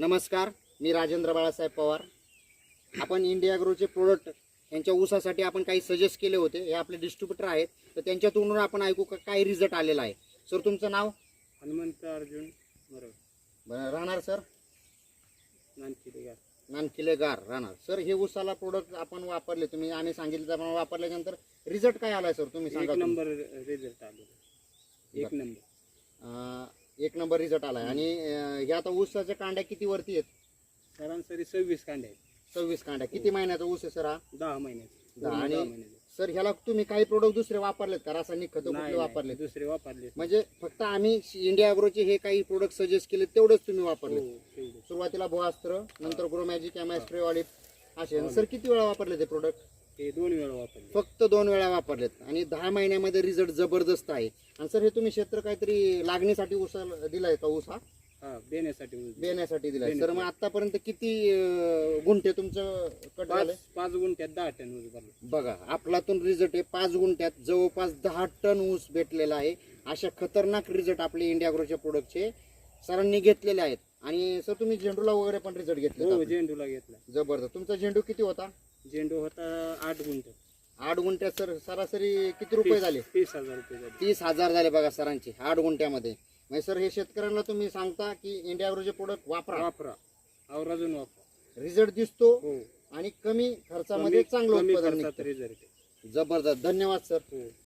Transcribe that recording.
नमस्कार मी राजेंद्र बाळासाहेब पवार. आपण India ग्रोचे product यांच्या ऊसासाठी आपण काही सजेस्ट केले होते. हे आपले डिस्ट्रीब्युटर आहेत. तर त्यांच्या तोंडून आपण ऐकू का काय रिझल्ट आलेला आहे. सर तुमचं नाव? हनुमंत अर्जुन बरोबर बरं, राहणार सर नानकिले गार नानकिले गार राहणार. सर हे ऊसाला प्रोडक्ट आपण वापरले. तुम्ही आम्ही सांगितलं त्याप्रमाणे वापरल्यानंतर रिझल्ट काय आलाय सर तुम्ही सांगा एक. नंबर रिझल्ट आलेला. एक नंबर एक नंबर रिझल्ट आलाय. आणि अं, हे आता ऊसाच्या कांड्या किती वरती आहेत? सरासरी सव्वीस कांडे आहेत. सव्वीस कांड्या. किती महिन्याचा ऊस आहे सर हा? दहा महिन्याचे दहा. पूर्ण आणि- महिन्याचे सर ह्याला तुम्ही काही प्रोडक्ट दुसरे वापरलेत का? रासायनिक खतं नाही, कुठले नाही, वापरले दुसरे वापरले म्हणजे फक्त आम्ही इंडिया अॅग्रोचे हे काही प्रोडक्ट सजेस्ट केले तेवढेच तुम्ही वापरले हो तेवढे सुरुवातीला भोआस्त्र नंतर ग्रो मॅजिक एमॅस्ट्रे ऑलिप असे. सर किती वेळा वापरले ते प्रोडक्ट ते दोन वेळा वापरले. फक्त दोन वेळा वापरलेत. आणि दहा महिन्यामध्ये रिझल्ट जबरदस्त आहे. आणि सर हे तुम्ही क्षेत्र काहीतरी लागणीसाठी ऊस दिलाय का ऊस हा? हा बेण्यासाठी ऊस दिला. दिलाय. सर मग आतापर्यंत किती अं, गुंठे तुमचं कट झालंय? पाच पाच गुंठ्यात दहा टन ऊस भरला. बघा आपलातून रिझल्ट आहे पाच गुंठ्यात जवळपास दहा टन ऊस भेटलेला आहे. अशा खतरनाक रिझल्ट आपले इंडिया ग्रोच्या प्रोडक्टचे सरांनी घेतलेले आहेत. आणि सर तुम्ही झेंडूला वगैरे पण रिझल्ट हो घेतले झेंडूला घेतला जबरदस्त. तुमचा झेंडू किती होता? झेंडू होता आठ गुंठ. आठ गुंठ्यात सर सरासरी किती रुपये झाले? तीस हजार रुपये झाले. तीस हजार झाले बघा सरांचे आठ गुंठ्यामध्ये. म्हणजे सर हे शेतकऱ्यांना तुम्ही सांगता की इंडिया ग्रोचे प्रोडक्ट वापरा. वापरा. आवर्जून वापरा. रिझल्ट दिसतो हो. आणि कमी खर्चामध्ये चांगलं उत्पादन निघतं. रिझल्ट जबरदस्त. धन्यवाद सर. हो.